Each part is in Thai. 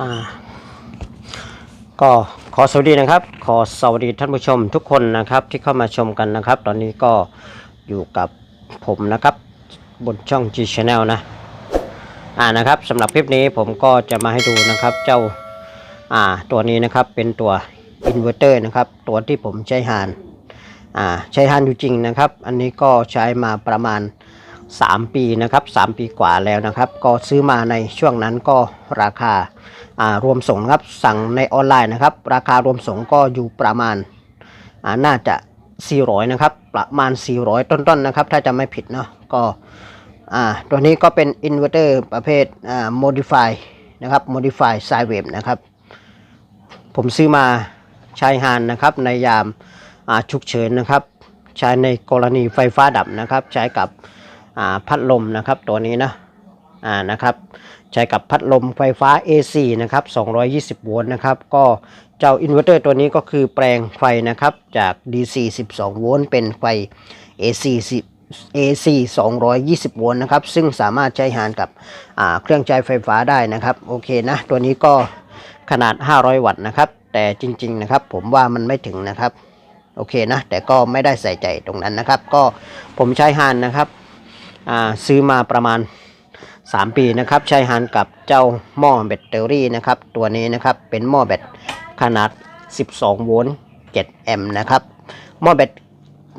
อ่าก็ขอสวัสดีนะครับ ขอสวัสดีท่านผู้ชมทุกคนนะครับที่เข้ามาชมกันนะครับ ตอนนี้ก็อยู่กับผมนะครับบนช่อง G Channel นะอ่านะครับสำหรับคลิปนี้ผมก็จะมาให้ดูนะครับ เจ้าอ่าตัวนี้นะครับเป็นตัวอินเวอร์เตอร์นะครับ ตัวที่ผมใช้หานอ่าใช้หานอยู่จริงนะครับ อันนี้ก็ใช้มาประมาณ 3 ปีนะครับ 3 ปีกว่าแล้วนะครับ ก็ซื้อมาในช่วงนั้นก็ราคาอ่า รวมส่งนะครับสั่งในออนไลน์นะครับ ราคารวมส่งก็อยู่ประมาณาน่าจะ 400 นะครับ ประมาณ 400 ต้นๆนะครับ ถ้าจะไม่ผิดเนาะก็ตัวนี้ก็เป็นอินเวอร์เตอร์ประเภท modify นะครับ modify sine wave นะครับ ผมซื้อมาใช้หานนะครับ ในยามาฉุกเฉินนะครับ ใช้ในกรณีไฟฟ้าดับนะครับ ใช้กับพัดลมนะครับตัวนี้นะ อ่านะครับใช้กับพัดลมไฟฟ้า AC นะครับ220 โวลต์นะครับก็เจ้าอินเวอร์เตอร์ตัวนี้ก็คือแปลงไฟนะครับจาก DC 12 โวลต์เป็นไฟ AC 10 AC 220 โวลต์นะครับ ซึ่งสามารถใช้หารกับเครื่องใช้ไฟฟ้าได้นะครับ โอเคนะ ตัวนี้ก็ขนาด 500 วัตต์นะครับ แต่จริง ๆ นะครับ ผมว่ามันไม่ถึงนะครับ โอเคนะ แต่ก็ไม่ได้ใส่ใจตรงนั้นนะครับ ก็ผมใช้ฮานนะครับซื้อมาประมาณ 3 ปีนะครับใช้ฮานกับเจ้าหม้อแบตเตอรี่นะครับ ตัวนี้นะครับเป็นหม้อแบตขนาด 12 โวลต์ 7 แอมป์นะครับ หม้อแบต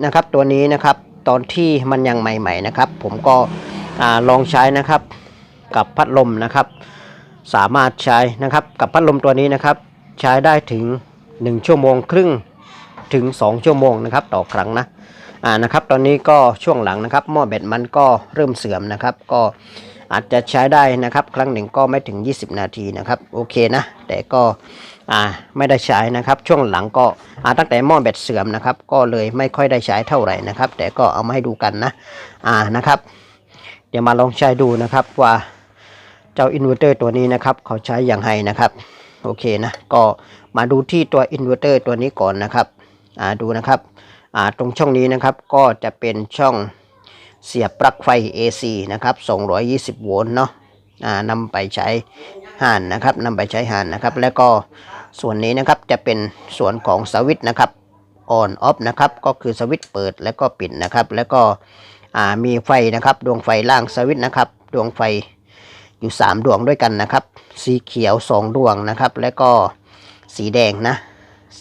นะครับตัวนี้นะครับตอนที่มันยังใหม่ๆนะครับ ผมก็ลองใช้นะครับกับพัดลมนะครับ สามารถใช้นะครับกับพัดลมตัวนี้นะครับ ใช้ได้ถึง 1 ชั่วโมงครึ่งถึง 2 ชั่วโมงนะครับต่อครั้งนะอ่านะครับตอนนี้ก็ช่วงหลังนะครับหม้อแบตมันก็เริ่มเสื่อมนะครับ ก็ อาจจะใช้ได้นะครับ ครั้งหนึ่งก็ไม่ถึง 20 นาทีนะครับ โอเคนะ แต่ก็ไม่ได้ใช้นะครับ ช่วงหลังก็อาตั้งแต่หม้อแบตเสื่อมนะครับ ก็เลยไม่ค่อยได้ใช้เท่าไหร่นะครับ แต่ก็เอามาให้ดูกันนะอ่านะครับ เดี๋ยวมาลองใช้ดูนะครับว่าเจ้าอินเวอร์เตอร์ตัวนี้นะครับ เขาใช้อย่างไรนะครับ โอเคนะ ก็มาดูที่ตัวอินเวอร์เตอร์ตัวนี้ก่อนนะครับ ดูนะครับตรงช่องนี้นะครับก็จะเป็นช่อง เสียบปลั๊กไฟ AC นะครับ 220 โวลต์เนาะนำไปใช้ห่านนะครับนำไปใช้ห่านนะครับ แล้วก็ส่วนนี้นะครับจะเป็นส่วนของสวิตช์นะครับ on off นะครับก็คือสวิตช์เปิดแล้วก็ปิดนะครับ แล้วก็มีไฟนะครับดวงไฟล่างสวิตช์นะครับ ดวงไฟอยู่ 3 ดวงด้วยกันนะครับ สีเขียว 2 ดวงนะครับ แล้วก็สีแดงนะ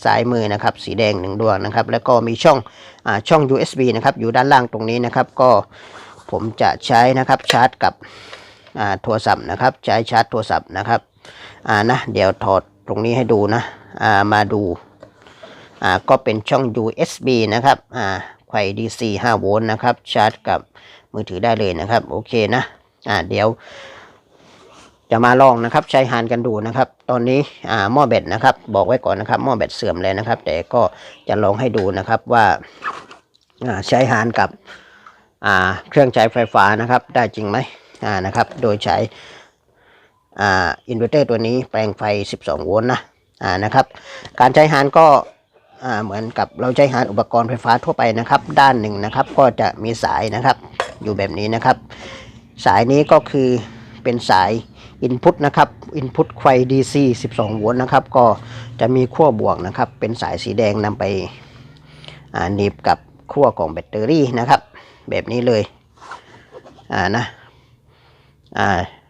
ซ้ายมือนะครับสีแดง1ดวงนะครับแล้วก็มีช่องอช่อง USB นะครับอยู่ด้านล่างตรงนี้นะครับ ก็ผมจะใช้นะครับชาร์จกับโทรศัพท์นะครับใช้ชาร์จโทรศัพท์นะครับอ่านะเดี๋ยวถอดตรงนี้ให้ดูนะอ่ามาดูอ่าก็เป็นช่อง USB นะครับอ่าไขว่ DC 5 โวลต์นะครับชาร์จกับมือถือได้เลยนะครับโอเคนะอ่าเดี๋ยว จะมาลองนะครับใช้หานกันดูนะครับ ตอนนี้อ่าหม้อแบตนะครับ บอกไว้ก่อนนะครับหม้อแบตเสื่อมแล้วนะครับ แต่ก็จะลองให้ดูนะครับว่าอ่าใช้หานกับอ่าเครื่องใช้ไฟฟ้านะครับ ได้จริงไหมอ่านะครับ โดยใช้อ่าอินเวอร์เตอร์ตัวนี้แปลงไฟ 12 โวลต์นะอ่านะครับ การใช้หานก็เหมือนกับเราใช้หานอุปกรณ์ไฟฟ้าทั่วไปนะครับ ด้านหนึ่งนะครับก็จะมีสายนะครับอยู่แบบนี้นะครับ สายนี้ก็คือเป็นสาย Input นะครับ Input ไฟ DC 12 โวลต์นะครับ ก็จะมีขั้วบวกนะครับ เป็นสายสีแดงนำไปหนีบกับขั้วของแบตเตอรี่นะครับ แบบนี้เลยอ่านะอ่า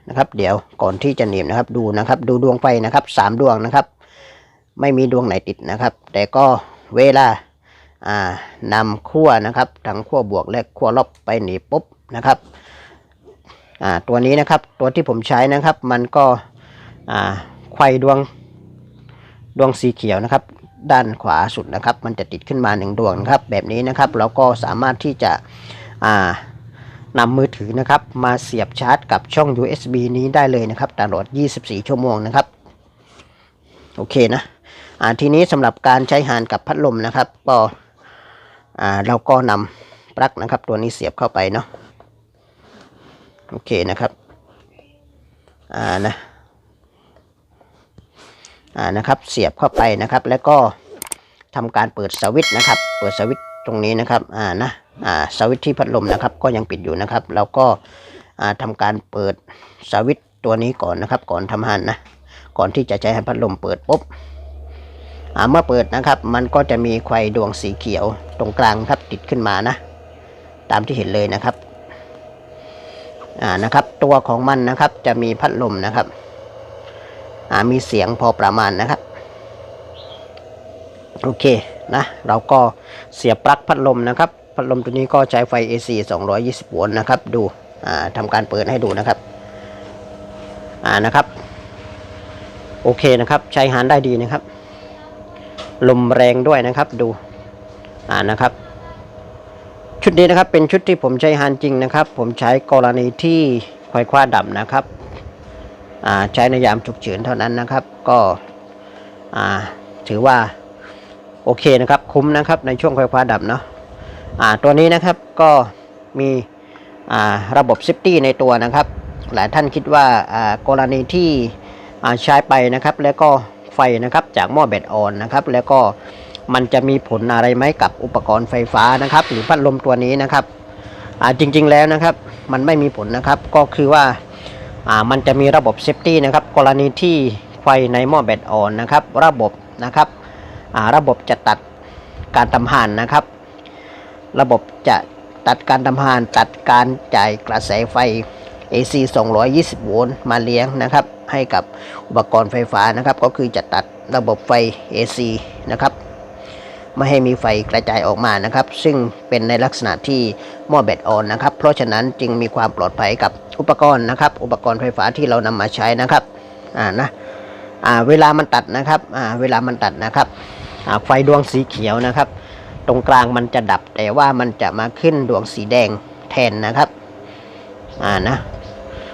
นะครับ เดี๋ยวก่อนที่จะหนีบนะครับดูนะครับ ดูดวงไฟนะครับสามดวงนะครับ ไม่มีดวงไหนติดนะครับ แต่ก็เวลาอ่านำขั้วนะครับทั้งขั้วบวกและขั้วลบไปหนีบปุ๊บนะครับ ตัวนี้นะครับตัวที่ผมใช้นะครับ มันก็ไขว่ดวงดวงสีเขียวนะครับ ด้านขวาสุดนะครับ มันจะติดขึ้นมาหนึ่งดวงนะครับ แบบนี้นะครับเราก็สามารถที่จะนำมือถือนะครับ มาเสียบชาร์จกับช่อง USB นี้ได้เลยนะครับตลอด 24 ชั่วโมงนะครับ โอเคนะทีนี้สำหรับการใช้หานกับพัดลมนะครับ ก็อ่าเราก็นำปลั๊กนะครับ ตัวนี้เสียบเข้าไปเนาะ โอเคนะครับ อ่านะ อ่านะครับ เสียบเข้าไปนะครับ แล้วก็ทำการเปิดสวิตช์นะครับ เปิดสวิตช์ตรงนี้นะครับ อ่านะ อ่า สวิตช์ที่พัดลมนะครับ ก็ยังปิดอยู่นะครับ แล้วก็ อ่าทำการเปิดสวิตช์ตัวนี้ก่อนนะครับ ก่อนทำหันนะ ก่อนที่จะใช้พัดลมเปิดปุ๊บอ่าเมื่อเปิดนะครับ มันก็จะมีไฟดวงสีเขียวตรงกลางครับติดขึ้นมานะ ตามที่เห็นเลยนะครับ อ่านะครับ ตัวของมันนะครับจะมีพัดลมนะครับ อ่ามีเสียงพอประมาณนะครับ โอเคนะเราก็เสียบปลั๊กพัดลมนะครับ พัดลมตัวนี้ก็ใช้ไฟ AC 220 โวลต์นะครับ ดูอ่าทำการเปิดให้ดูนะครับ อ่านะครับ โอเคนะครับ ใช้หานได้ดีนะครับ ลมแรงด้วยนะครับ ดู อ่านะครับ ชุดนี้นะครับเป็นชุดที่ผมใช้หานจริงนะครับ ผมใช้กรณีที่ควายคว้าดับนะครับใช้ในยามฉุกเฉินเท่านั้นนะครับ ก็ถือว่าโอเคนะครับคุ้มนะครับในช่วงไฟฟ้าดับเนาะตัวนี้นะครับก็มีระบบเซฟตี้ในตัวนะครับ หลายท่านคิดว่ากรณีที่ใช้ไปนะครับ แล้วก็ไฟนะครับจากหม้อแบตออนนะครับ แล้วก็ มันจะมีผลอะไรไหมกับอุปกรณ์ไฟฟ้านะครับ หรือพัดลมตัวนี้นะครับอ่าจริงๆแล้วนะครับ มันไม่มีผลนะครับ ก็คือว่าอ่ามันจะมีระบบเซฟตี้นะครับ กรณีที่ไฟในหม้อแบตออนนะครับ ระบบนะครับอ่าระบบจะตัดการทำหานนะครับ ระบบจะตัดการทำหานตัดการจ่ายกระแสไฟ AC 220 โวลต์มาเลี้ยงนะครับ ให้กับอุปกรณ์ไฟฟ้านะครับ ก็คือจะตัดระบบไฟ AC นะครับ ไม่ให้มีไฟกระจายออกมานะครับ ซึ่งเป็นในลักษณะที่หม้อแบตออนนะครับ เพราะฉะนั้นจึงมีความปลอดภัยกับอุปกรณ์นะครับ อุปกรณ์ไฟฟ้าที่เรานำมาใช้นะครับอ่านะอ่าเวลามันตัดนะครับอ่าเวลามันตัดนะครับอ่าไฟดวงสีเขียวนะครับ ตรงกลางมันจะดับแต่ว่ามันจะมาขึ้นดวงสีแดงแทนนะครับอ่านะ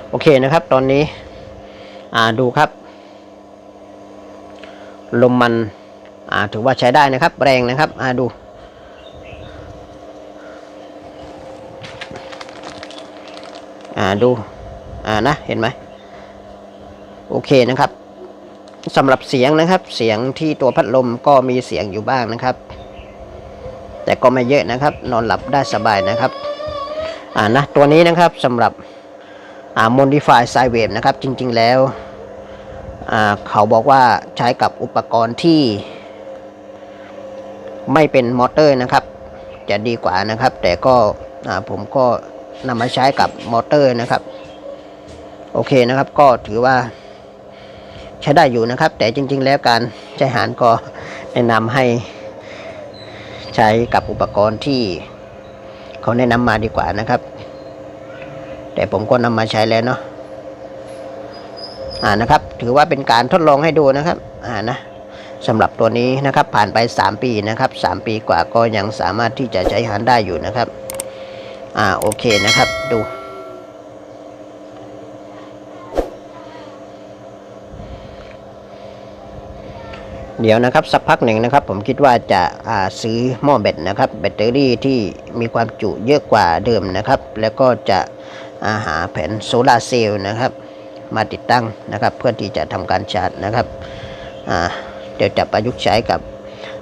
โอเคนะครับ ตอนนี้อ่าดูครับ ลมมัน ถือว่าใช้ได้นะครับ แรงนะครับอ่าดูอ่าดูอ่านะเห็นไหมโอเคนะครับสำหรับเสียงนะครับเสียงที่ตัวพัดลมก็มีเสียงอยู่บ้างนะครับ แต่ก็ไม่เยอะนะครับ นอนหลับได้สบายนะครับอ่านะตัวนี้นะครับสำหรับอ่า modify sine wave นะครับ จริง ๆ แล้วอ่าเขาบอกว่าใช้กับอุปกรณ์ที่ ไม่เป็นมอเตอร์นะครับ จะดีกว่านะครับ แต่ก็ผมก็นำมาใช้กับมอเตอร์นะครับ โอเคนะครับก็ถือว่า ใช้ได้อยู่นะครับ แต่จริง ๆ แล้วการใช้หารก็แนะนำให้ใช้กับอุปกรณ์ที่เขาแนะนำมาดีกว่านะครับ แต่ผมก็นำมาใช้แล้วเนาะอ่านะครับ ถือว่าเป็นการทดลองให้ดูนะครับ อ่านะ สำหรับตัวนี้นะครับผ่านไป 3 ปีนะครับ 3 ปีกว่าก็ยังสามารถที่จะใช้หารได้อยู่นะครับ อ่าโอเคนะครับดูเดี๋ยวนะครับสักพักหนึ่งนะครับ ผมคิดว่าจะอ่าซื้อหม้อแบตนะครับ แบตเตอรี่ที่มีความจุเยอะกว่าเดิมนะครับ แล้วก็จะาหาแผ่นโซลาเซลล์นะครับ มาติดตั้งนะครับ เพื่อที่จะทำการชาร์จนะครับอ่า เดี๋ยวจะประยุกต์ใช้กับ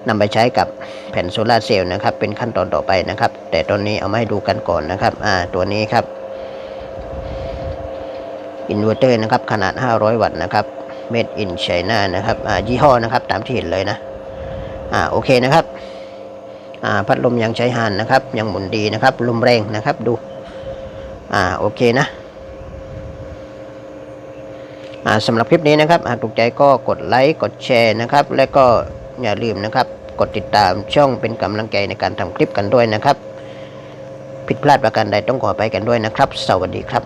นำไปใช้กับแผ่นโซลาร์เซลล์นะครับ เป็นขั้นตอนต่อไปนะครับ แต่ตอนนี้เอามาให้ดูกันก่อนนะครับอ่าตัวนี้ครับอินเวอร์เตอร์นะครับขนาด 500 วัตต์นะครับ made in China นะครับอ่ายี่ห้อนะครับตามที่เห็นเลยนะอ่าโอเคนะครับอ่าพัดลมยังใช้หานนะครับ ยังหมุนดีนะครับลมแรงนะครับดูอ่าโอเคนะ สำหรับคลิปนี้นะครับ หากถูกใจก็กดไลค์กดแชร์นะครับ และก็อย่าลืมนะครับ กดติดตามช่องเป็นกำลังใจในการทำคลิปกันด้วยนะครับ ผิดพลาดประการใดต้องขอไปกันด้วยนะครับ สวัสดีครับ